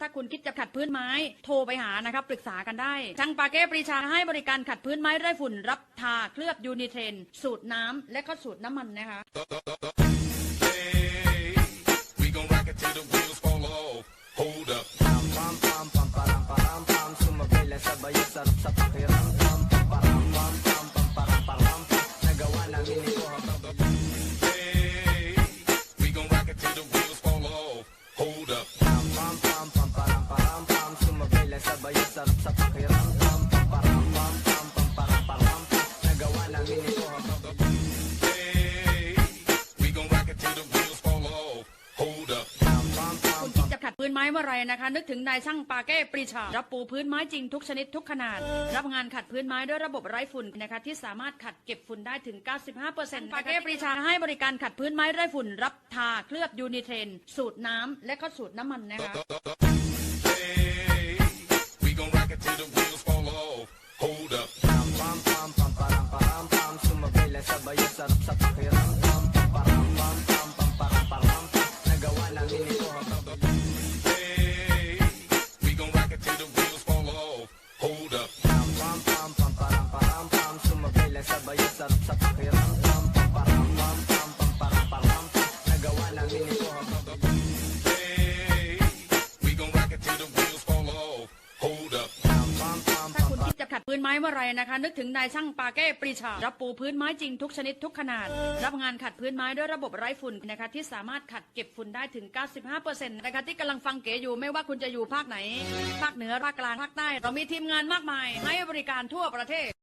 ถ้าคุณคิดจะขัดพื้นไม้โทรไปหานะครับปรึกษากันได้ช่างปาเก้ปรีชาให้บริการขัดพื้นไม้ไร้ฝุ่นรับทาเคลือบยูนิเทรน สูตรน้ำและก็สูตรน้ำมันนะคะ ม้เมื่อไรนะคะ นึกถึงนายช่างปาเก้ปรีชา รับปูพื้นไม้จริงทุกชนิดทุกขนาด รับงานขัดพื้นไม้ด้วยระบบไร้ฝุ่นนะคะที่สามารถขัดเก็บฝุ่นได้ถึง 95%ปาเก้ปรีชาให้บริการขัดพื้นไม้ไร้ฝุ่น รับทาเคลือบยูนิเทรน สูตรน้ำและก็สูตรน้ำมันนะคะ Hold up. Pam pam pam pam pam pam pam Sumabay sabay sarap sa pakiramdam Pam pam pam pam pam pam pam Nagawa namin ito habang ถ้าคุณคิดจะขัดพื้นไม้เมื่อไรนะคะ นึกถึงนายช่างปาเก้ปรีชา รับปูพื้นไม้จริงทุกชนิดทุกขนาด รับงานขัดพื้นไม้ด้วยระบบไร้ฝุ่นนะคะที่สามารถขัดเก็บฝุ่นได้ถึง 95%นะคะที่กำลังฟังเก๋อยู่ไม่ว่าคุณจะอยู่ภาคไหน ภาคเหนือภาคกลางภาคใต้ เรามีทีมงานมากมาย ให้บริการทั่วประเทศ